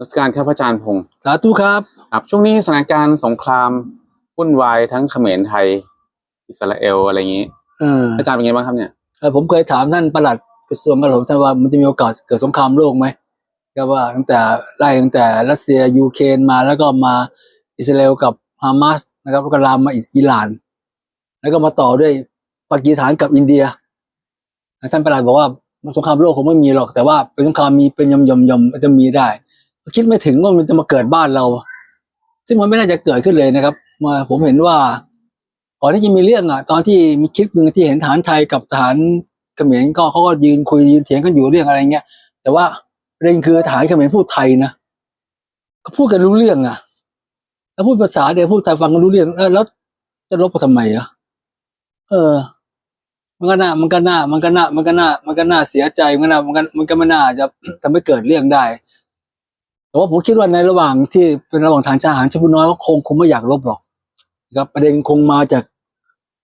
รัชการครับพระอาจารย์พงศ์สาธุครับ ครับ ช่วงนี้สถานการณ์สงครามวุ่นวายทั้งเขมรไทย อิสราเอลอะไรอย่างนี้เอออาจารย์เป็นไงบ้างครับเนี่ยเออผมเคยถามท่านประหลัดกระทรวงกลาโหมท่านว่ามันจะมีโอกาสเกิดสงครามโลกไหมก็ว่าตั้งแต่ไล่ตั้งแต่รัสเซียยูเครนมาแล้วก็มาอิสราเอลกับฮามาสนะครับแล้วก็ลามมาอิหร่าน แล้วก็มาต่อด้วยปากีสถานกับอินเดียท่านประหลัดบอกว่าสงครามโลกคงไม่มีหรอกแต่ว่าเป็นสงครามมีเป็นยำยำยำก็จะมีได้ คิดไม่ถึงว่ามันจะมาเกิดบ้านเรา ซึ่งมันไม่น่าจะเกิดขึ้นเลยนะครับ มาผมเห็นว่าก่อนที่จะมีเรื่องอะ ตอนที่มีคลิปหนึ่งที่เห็นทหารไทยกับทหารเขมรก็เขาก็ยืนคุยยืนเถียงกันอยู่เรื่องอะไรเงี้ยแต่ว่าประเด็นคือทหารเขมรพูดไทยนะก็พูดกันรู้เรื่องอะ แล้วพูดภาษาเดียวพูดไทยฟังกันรู้เรื่องแล้วจะลบกันทำไมอะเออ มันก็น่ามันก็น่ามันก็น่ามันก็น่ามันก็น่าเสียใจมันก็น่ามันก็มันก็ไม่น่าจะทำให้เกิดเรื่องได้ แต่ว่าผมคิดว่าในระหว่างที่เป็นระหว่างทางทหารชั้นผู้น้อยก็คงคงไม่อยากลบหรอกนะครับประเด็นคงมาจาก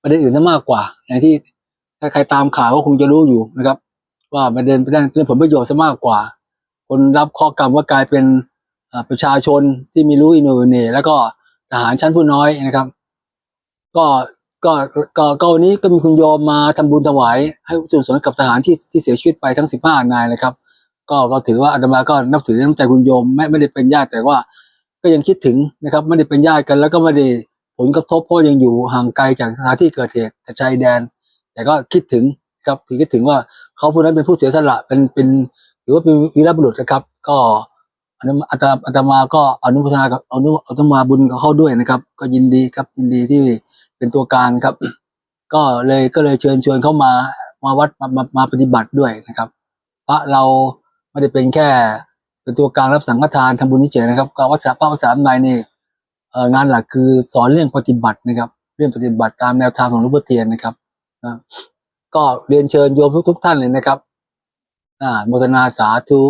ประเด็นอื่นซะมากกว่าอย่างที่ถ้าใครตามข่าวก็คงจะรู้อยู่นะครับ ว่าประเด็นเป็นเรื่องผลประโยชน์ซะมากกว่า คนรับข้อกรรมว่ากลายเป็นประชาชนที่มีรู้อินโนเน่แล้วก็ทหารชั้นผู้น้อยนะครับ ก็ก็ก็ก็วันนี้ก็มีคุณโยมมาทำบุญถวายให้ส่วนสนกับทหารที่ที่เสียชีวิตไปทั้งสิบห้านายนะครับ ก็ก็ถือว่าอาตมาก็นับถือน้ำใจคุณโยมไม่ไม่ได้เป็นญาติแต่ว่า ก็ยังคิดถึงนะครับ ไม่ได้เป็นญาติกัน แล้วก็ไม่ได้ผลกระทบเพราะยังอยู่ห่างไกลจากสถานที่เกิดเหตุแต่ชายแดน แต่ก็คิดถึงครับถือคิดถึงว่าเขาผู้นั้นเป็นผู้เสียสละเป็นเป็นหรือว่าเป็นวีรบุรุษนะครับ ก็อันนั้นอาตมาอาตมาก็อนุโมทนากับอนุอนุโมาบุญกับเขาด้วยนะครับ ก็ยินดีครับยินดีที่เป็นตัวกลางครับ ก็เลยก็เลยเชิญชวนเข้ามามาวัดมามามาปฏิบัติด้วยนะครับ พระเรา ไม่ได้เป็นแค่เป็นตัวกลางรับสังฆทานทำบุญเฉยนะครับการวัดสาพระวัดสามนนี่งานหลักคือสอนเรื่องปฏิบัตินะครับ เรื่องปฏิบัติตามแนวทางของหลวงพ่อเทียนนะครับก็เรียนเชิญโยมทุก ๆ ท่านเลยนะครับอ่าโมทนาสาธุ